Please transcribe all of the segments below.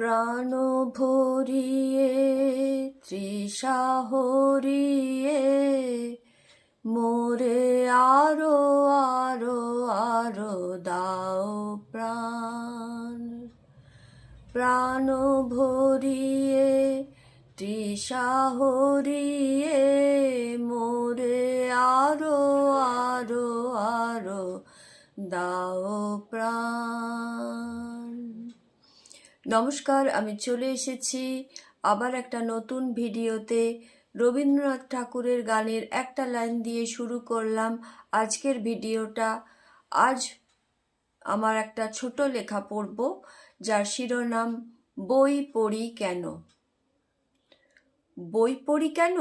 প্রাণ ভরিয়ে, তৃষা হরিয়ে, মোরে আরও আরও আরও দাও প্রাণ। প্রাণ ভরিয়ে, তৃষা হরিয়ে, মোরে আরও আরও আরও দাও প্রাণ। নমস্কার, আমি চলে এসেছি আবার একটা নতুন ভিডিওতে। রবীন্দ্রনাথ ঠাকুরের গানের একটা লাইন দিয়ে শুরু করলাম আজকের ভিডিওটা। আজ আমার একটা ছোট লেখা পড়ব, যার শিরোনাম, বই পড়ি কেন? বই পড়ি কেন?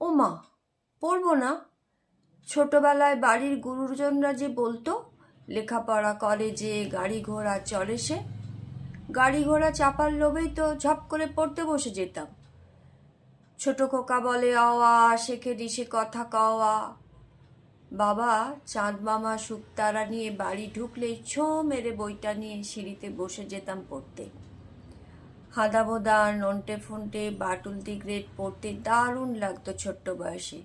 ও মা পড়ব না। ছোটবেলায় বাড়ির গুরুজনরা যে বলতো, লেখাপড়া করে যে গাড়ি ঘোড়া চড়ে সে গাড়ি ঘোড়া চাপার লোভেই তো ঝপ করে পড়তে বসে যেতাম। ছোট খোকা বলে, আওয়া, শেখে দিশে কথা কওয়া। বাবা, চাঁদ মামা শুকতারা নিয়ে বাড়ি ঢুকলেই ছো মেরে বইটা নিয়ে সিঁড়িতে বসে যেতাম পড়তে। হাদা বোদা নন্টে ফন্টে, বাটুল গ্রেড পড়তে দারুণ লাগতো ছোট্ট বয়সে।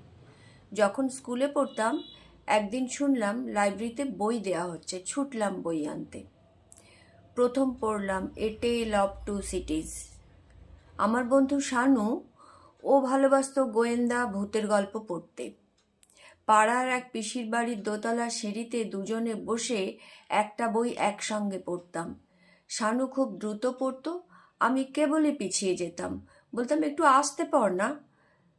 যখন স্কুলে পড়তাম, একদিন শুনলাম, লাইব্রেরিতে বই দেয়া হচ্ছে, ছুটলাম বই আনতে। প্রথম পড়লাম a tale of two cities আমার বন্ধু শানু, ও ভালোবাসতো গোয়েন্দা ভূতের গল্প পড়তে। পাড়ার এক পিসির বাড়ির দোতলা সিঁড়িতে দুজনে বসে একটা বই একসঙ্গে পড়তাম। শানু খুব দ্রুত পড়তো, আমি কেবলই পিছিয়ে যেতাম। বলতাম, একটু আসতে পড় না।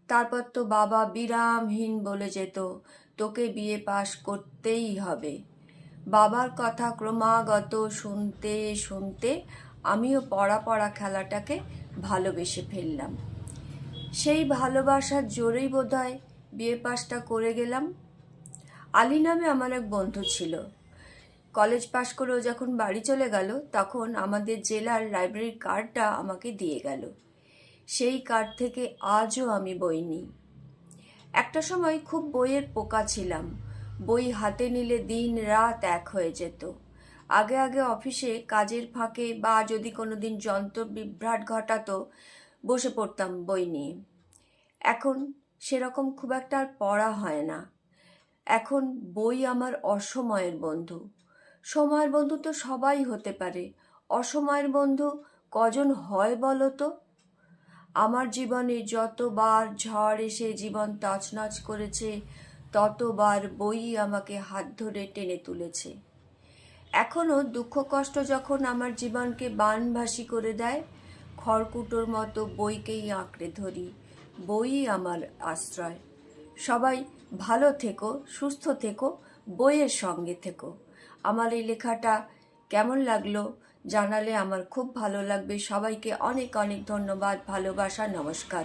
তারপর তো বাবা বিরামহীন বলে যেত, তোকে বিয়ে পাশ করতেই হবে। বাবার কথা ক্রমাগত শুনতে শুনতে আমিও পড়া পড়া খেলাটাকে ভালোবেসে ফেললাম। সেই ভালোবাসার জোরেই বোধ বোধহয় বিয়ে পাশটা করে গেলাম। আলী নামে আমার এক বন্ধু ছিল। কলেজ পাশ করেও যখন বাড়ি চলে গেল, তখন আমাদের জেলার লাইব্রেরির কার্ডটা আমাকে দিয়ে গেল। সেই কার্ড থেকে আজও আমি বই নিই। একটা সময় খুব বইয়ের পোকা ছিলাম। বই হাতে নিলে দিন রাত এক হয়ে যেত। আগে আগে অফিসে কাজের ফাঁকে বা যদি কোনো দিন যন্ত্র বিভ্রাট ঘটাতো, বসে পড়তাম বই নিয়ে। এখন সেরকম খুব একটা আর পড়া হয় না। এখন বই আমার অসময়ের বন্ধু। সময়ের বন্ধু তো সবাই হতে পারে। অসময়ের বন্ধু কজন হয় বলো তো? আমার জীবনে যতবার ঝড় এসে জীবন তছনছ করেছে ততবার বই আমাকে হাত ধরে টেনে তুলেছে। এখনও দুঃখ কষ্ট যখন আমার জীবনকে বানভাসী করে দেয়, খড়কুটোর মতো বইকেই আঁকড়ে ধরি, বই আমার আশ্রয়। সবাই ভালো থেকো, সুস্থ থেকো, বইয়ের সঙ্গে থেকো। আমার এই লেখাটা কেমন লাগল জানালে আমার খুব ভালো লাগবে। সবাইকে অনেক অনেক ধন্যবাদ, ভালোবাসা, নমস্কার।